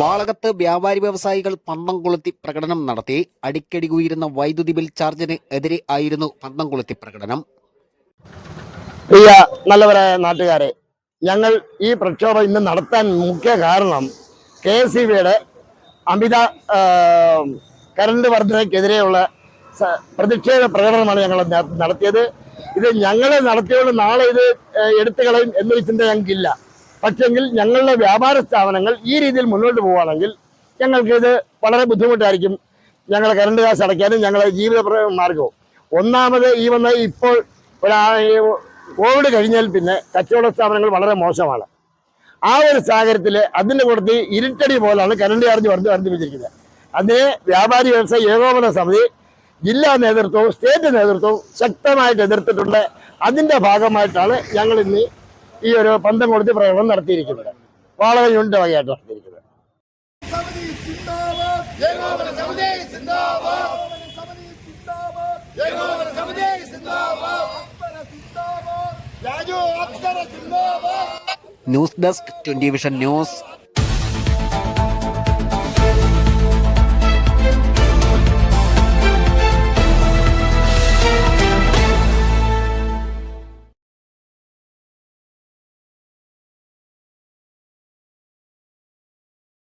വാളകത്ത് വ്യാപാരി വ്യവസായികൾ പന്തം കൊളുത്തി പ്രകടനം നടത്തി. അടിക്കടി ഉയരുന്ന വൈദ്യുതി ബിൽ ചാർജിന് എതിരെ ആയിരുന്നു പന്തം കൊളുത്തി പ്രകടനം. പ്രിയ നല്ലവരായ നാട്ടുകാരെ ഞങ്ങൾ ഈ പ്രക്ഷോഭം ഇന്ന് നടത്താൻ മുഖ്യ കാരണം കെ എസ് ഇ ബിയുടെ അമിത കറണ്ട് വർധനയ്ക്കെതിരെയുള്ള പ്രതിഷേധ പ്രകടനമാണ് ഞങ്ങൾ നടത്തിയത്. ഇത് ഞങ്ങൾ നടത്തിയോണ്ട് നാളെ ഇത് എടുത്തു കളയും എന്നൊരു ചിന്ത ഞങ്ങൾക്കില്ല. പക്ഷെങ്കിൽ ഞങ്ങളുടെ വ്യാപാര സ്ഥാപനങ്ങൾ ഈ രീതിയിൽ മുന്നോട്ട് പോവുകയാണെങ്കിൽ ഞങ്ങൾക്കിത് വളരെ ബുദ്ധിമുട്ടായിരിക്കും. ഞങ്ങളെ കറണ്ട് കാശ് അടയ്ക്കാനും ഞങ്ങളെ ജീവിത മാർഗവും ഒന്നാമത് ഈ വന്ന ഇപ്പോൾ കോവിഡ് കഴിഞ്ഞാൽ പിന്നെ കച്ചവട സ്ഥാപനങ്ങൾ വളരെ മോശമാണ്. ആ ഒരു സാഹചര്യത്തിൽ അതിന്റെ കൂടുതൽ ഇരുട്ടടി പോലാണ് കറണ്ട് ചാർജ് വർദ്ധ വർദ്ധിപ്പിച്ചിരിക്കുന്നത്. അതിനെ വ്യാപാരി വ്യവസായ ഏകോപന സമിതി ജില്ലാ നേതൃത്വവും സ്റ്റേറ്റ് നേതൃത്വവും ശക്തമായിട്ട് എതിർത്തിട്ടുണ്ട്. അതിന്റെ ഭാഗമായിട്ടാണ് ഞങ്ങൾ ഇന്ന് ഈ ഒരു പന്തം കൊടുത്ത് പ്രകടനം നടത്തിയിരിക്കുന്നത്. വാളക യൂണിറ്റ് വകയായിട്ട് നടത്തിയിരിക്കുന്നത്. News desk Twenty Vision News.